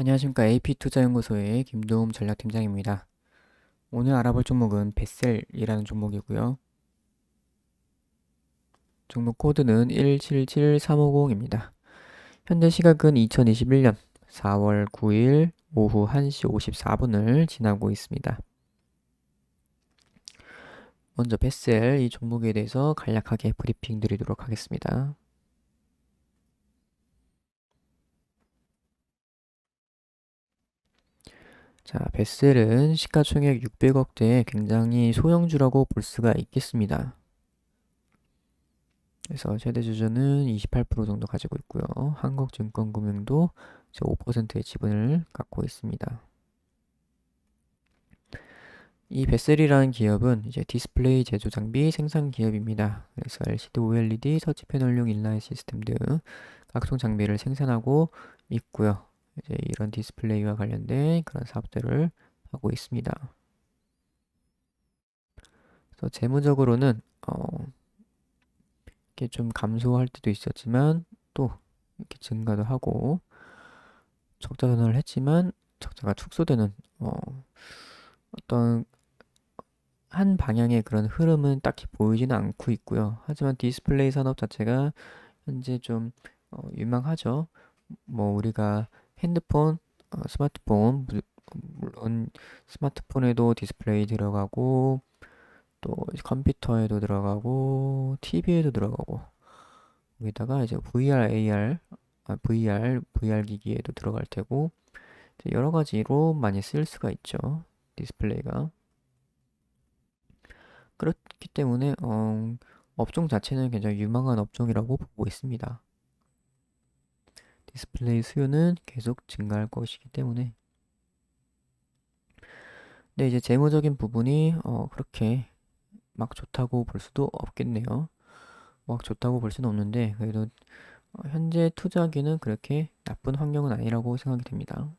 안녕하십니까 AP투자연구소의 김도움 전략팀장입니다. 오늘 알아볼 종목은 베셀이라는 종목이고요. 종목 코드는 177350입니다. 현재 시각은 2021년 4월 9일 오후 1시 54분을 지나고 있습니다. 먼저 베셀 이 종목에 대해서 간략하게 브리핑 드리도록 하겠습니다. 자, 베셀은 시가총액 600억대의 굉장히 소형주라고 볼 수가 있겠습니다. 그래서 최대 주주는 28% 정도 가지고 있고요. 한국증권금융도 5%의 지분을 갖고 있습니다. 이 베셀이라는 기업은 이제 디스플레이 제조 장비 생산 기업입니다. 그래서 LCD, OLED, 터치 패널용 인라인 시스템 등 각종 장비를 생산하고 있고요. 이제 이런 디스플레이와 관련된 그런 사업들을 하고 있습니다. 그래서 재무적으로는 어, 이렇게 좀 감소할 때도 있었지만 또 이렇게 증가도 하고 적자 전환을 했지만 적자가 축소되는 어, 어떤 한 방향의 그런 흐름은 딱히 보이지는 않고 있고요. 하지만 디스플레이 산업 자체가 현재 좀 어, 유망하죠. 뭐 우리가 핸드폰, 어, 스마트폰, 물론 스마트폰에도 디스플레이 들어가고 또 컴퓨터에도 들어가고 TV에도 들어가고 여기다가 이제 VR, AR, 아, VR, VR 기기에도 들어갈 테고 여러 가지로 많이 쓸 수가 있죠. 디스플레이가. 그렇기 때문에 어, 업종 자체는 굉장히 유망한 업종이라고 보고 있습니다. 디스플레이 수요는 계속 증가할 것이기 때문에 네, 이제 재무적인 부분이 어, 그렇게 막 좋다고 볼 수도 없겠네요. 막 좋다고 볼 수는 없는데 그래도 어, 현재 투자하기는 그렇게 나쁜 환경은 아니라고 생각이 됩니다.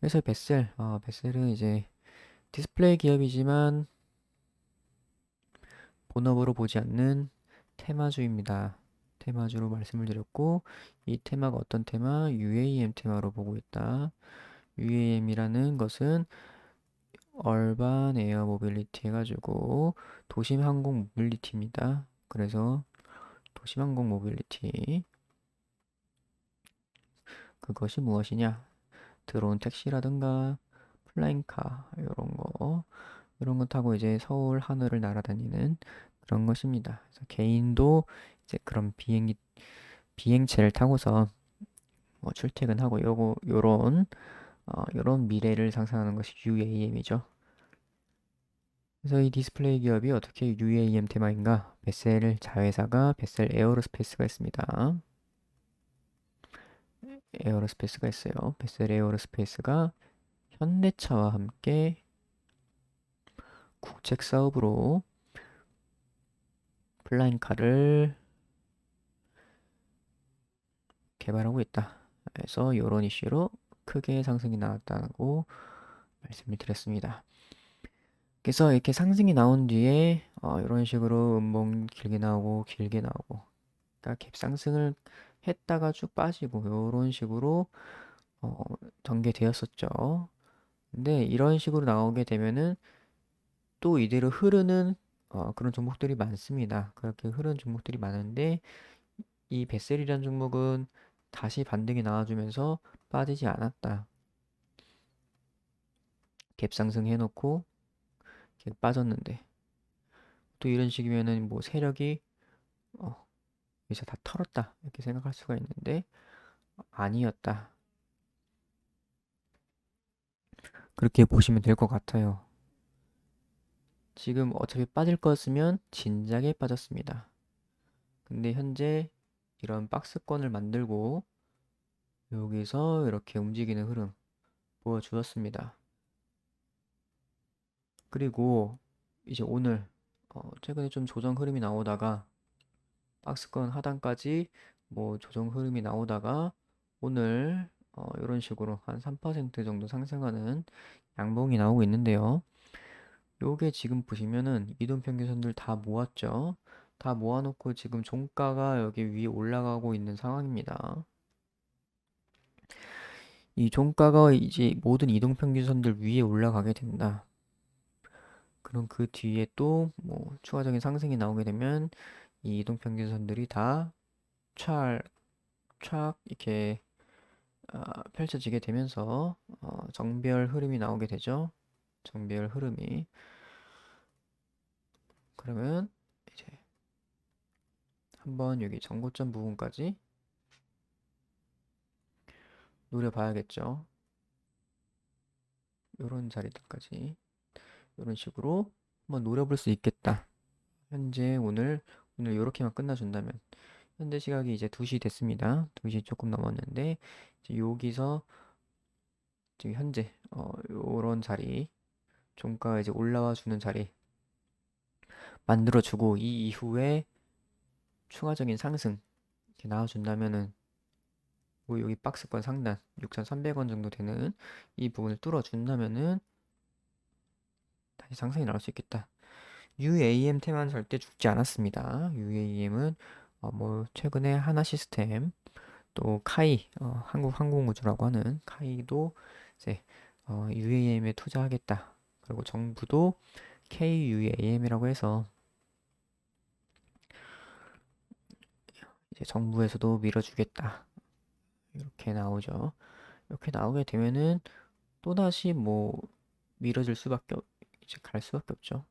그래서 베셀, 어, 베셀은 이제 디스플레이 기업이지만 본업으로 보지 않는 테마주입니다. 테마주로 말씀을 드렸고 이 테마가 어떤 테마? UAM 테마로 보고 있다. UAM이라는 것은 얼반 에어 모빌리티 해가지고 도심 항공 모빌리티입니다. 그래서 도심 항공 모빌리티 그것이 무엇이냐? 드론 택시라든가 플라잉카 이런 거 이런 거 타고 이제 서울 하늘을 날아다니는 그런 것입니다. 개인도 이제 그런 비행기 비행체를 타고서 뭐 출퇴근하고 요거 요런 어, 요런 미래를 상상하는 것이 UAM이죠. 그래서 이 디스플레이 기업이 어떻게 UAM 테마인가? 베셀 자회사가 베셀 에어로스페이스가 있습니다. 에어로스페이스가 있어요. 베셀 에어로스페이스가 현대차와 함께 국책 사업으로 플라잉카를 개발하고 있다. 그래서 이런 이슈로 크게 상승이 나왔다고 말씀을 드렸습니다. 그래서 이렇게 상승이 나온 뒤에 어, 이런 식으로 음봉 길게 나오고 길게 나오고 그러니까 갭 상승을 했다가 쭉 빠지고 이런 식으로 어, 전개되었었죠. 근데 이런 식으로 나오게 되면은 또 이대로 흐르는 어, 그런 종목들이 많습니다. 그렇게 흐르는 종목들이 많은데 이 베셀이라는 종목은 다시 반등이 나와주면서 빠지지 않았다. 갭 상승 해놓고 빠졌는데 또 이런 식이면은 뭐 세력이 어, 이제 다 털었다 이렇게 생각할 수가 있는데 아니었다. 그렇게 보시면 될 것 같아요. 지금 어차피 빠질 거였으면 진작에 빠졌습니다. 근데 현재 이런 박스권을 만들고 여기서 이렇게 움직이는 흐름 보여주었습니다. 그리고 이제 오늘 어 최근에 좀 조정 흐름이 나오다가 박스권 하단까지 뭐 조정 흐름이 나오다가 오늘 어 이런 식으로 한 3% 정도 상승하는 양봉이 나오고 있는데요. 요게 지금 보시면은 이동평균선들 다 모았죠. 다 모아놓고 지금 종가가 여기 위에 올라가고 있는 상황입니다. 이 종가가 이제 모든 이동평균선들 위에 올라가게 된다. 그럼 그 뒤에 또 뭐 추가적인 상승이 나오게 되면 이 이동평균선들이 다 촥, 촥 이렇게 아, 펼쳐지게 되면서 어, 정별 흐름이 나오게 되죠. 정별 흐름이 그러면 한번 여기 정고점 부분까지 노려봐야겠죠. 이런 자리들까지 이런 식으로 한번 노려볼 수 있겠다. 현재 오늘 오늘 이렇게만 끝나준다면 현재 시각이 이제 2시 됐습니다. 2시 조금 넘었는데 여기서 지금 현재 어 요런 자리 종가가 이제 올라와 주는 자리 만들어 주고 이 이후에 추가적인 상승 이렇게 나와 준다면은 뭐 여기 박스권 상단 6,300원 정도 되는 이 부분을 뚫어 준다면은 다시 상승이 나올 수 있겠다. UAM 테마는 절대 죽지 않았습니다. UAM은 어, 뭐 최근에 하나 시스템 또 카이 어, 한국 항공우주라고 하는 카이도 이제 어, UAM에 투자하겠다. 그리고 정부도 KUAM이라고 해서 이제 정부에서도 밀어주겠다. 이렇게 나오죠. 이렇게 나오게 되면은 또다시 뭐 밀어질 수밖에 없, 이제 갈 수밖에 없죠.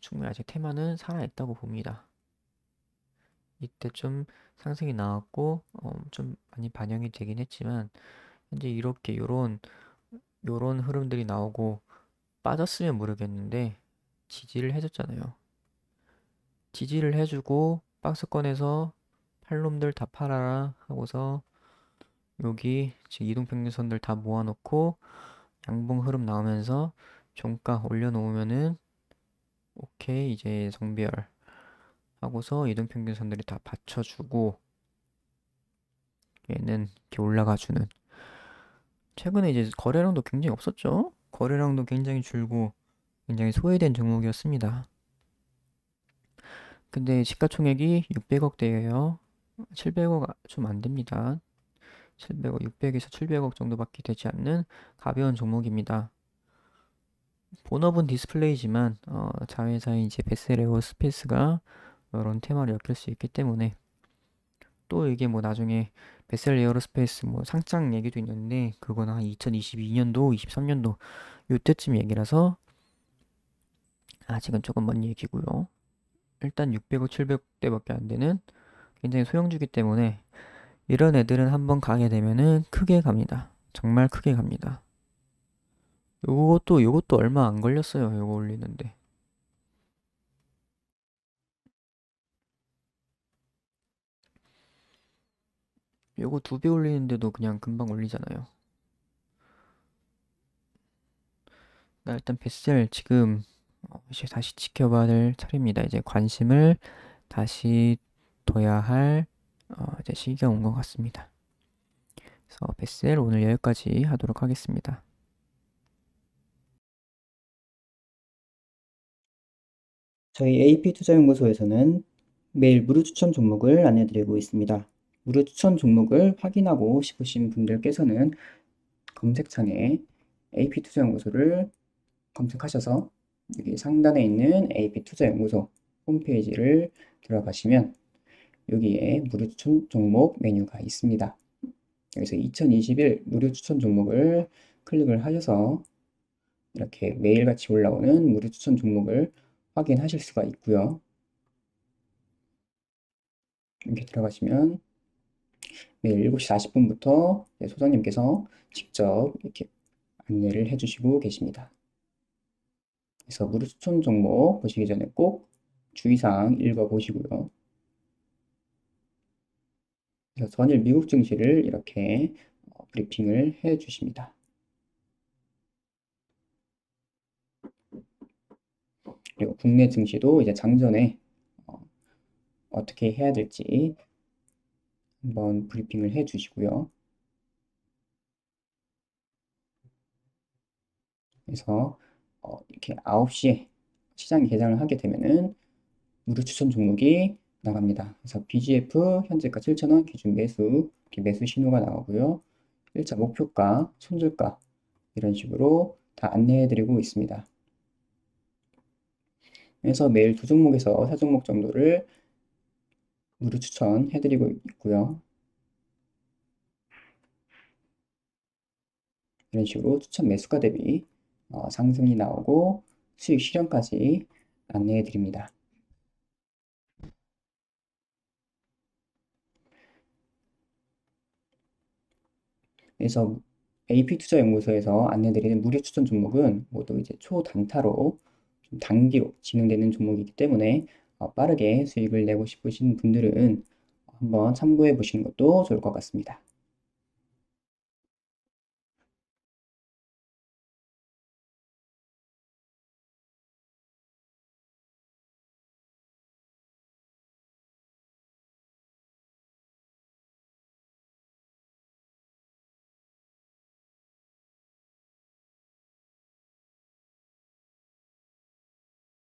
충분히 아직 테마는 살아있다고 봅니다. 이때 좀 상승이 나왔고 어, 좀 많이 반영이 되긴 했지만 현재 이렇게 요런 요런 흐름들이 나오고 빠졌으면 모르겠는데 지지를 해줬잖아요. 지지를 해주고 박스권에서 팔놈들 다 팔아라 하고서 여기 지금 이동평균선들 다 모아놓고 양봉 흐름 나오면서 종가 올려놓으면은 오케이 이제 정별 하고서 이동평균선들이 다 받쳐주고 얘는 이렇게 올라가주는. 최근에 이제 거래량도 굉장히 없었죠? 거래량도 굉장히 줄고 굉장히 소외된 종목이었습니다 근데 시가총액이 600억대예요 700억 좀 안 됩니다 700억, 600에서 700억 정도밖에 되지 않는 가벼운 종목입니다. 본업은 디스플레이지만 어, 자회사인 이제 베셀에어 스페이스가 이런 테마를 엮일 수 있기 때문에 또 이게 뭐 나중에 베셀 에어로스페이스 뭐 상장 얘기도 있는데 그거는 한 2022년도, 23년도 요때쯤 얘기라서 아직은 조금 먼 얘기고요. 일단 600억, 700대밖에 안 되는 굉장히 소형주기 때문에 이런 애들은 한번 가게 되면은 크게 갑니다. 정말 크게 갑니다. 요것도 요것도 얼마 안 걸렸어요. 요거 올리는데. 요거 두 배 올리는데도 그냥 금방 올리잖아요. 나 일단 베셀 지금 어, 이제 다시 지켜봐야 될 차례입니다. 이제 관심을 다시 둬야 할 어, 이제 시기가 온 것 같습니다. 그래서 베셀 오늘 여기까지 하도록 하겠습니다. 저희 AP투자연구소에서는 매일 무료 추천 종목을 안내드리고 있습니다. 무료 추천 종목을 확인하고 싶으신 분들께서는 검색창에 AP투자연구소를 검색하셔서 여기 상단에 있는 AP투자연구소 홈페이지를 들어가시면 여기에 무료 추천 종목 메뉴가 있습니다. 여기서 2021 무료 추천 종목을 클릭을 하셔서 이렇게 매일같이 올라오는 무료 추천 종목을 확인하실 수가 있고요. 이렇게 들어가시면 매일 7시 40분부터 소장님께서 직접 이렇게 안내를 해주시고 계십니다. 그래서 무료 추천 종목 보시기 전에 꼭 주의사항 읽어보시고요. 그래서 전일 미국 증시를 이렇게 어, 브리핑을 해 주십니다. 그리고 국내 증시도 이제 장전에 어, 어떻게 해야 될지 한번 브리핑을 해 주시고요. 그래서 어, 이렇게 9시에 시장 개장을 하게 되면은 무료 추천 종목이 나갑니다. 그래서 BGF 현재가 7,000원 기준 매수 이렇게 매수 신호가 나오고요. 1차 목표가, 손절가 이런 식으로 다 안내해 드리고 있습니다. 그래서 매일 두 종목에서 세 종목 정도를 무료 추천해 드리고 있고요. 이런 식으로 추천 매수가 대비 어, 상승이 나오고 수익 실현까지 안내해 드립니다. 그래서 AP투자연구소에서 안내드리는 무료 추천 종목은 모두 이제 초단타로 좀 단기로 진행되는 종목이기 때문에 어, 빠르게 수익을 내고 싶으신 분들은 한번 참고해 보시는 것도 좋을 것 같습니다.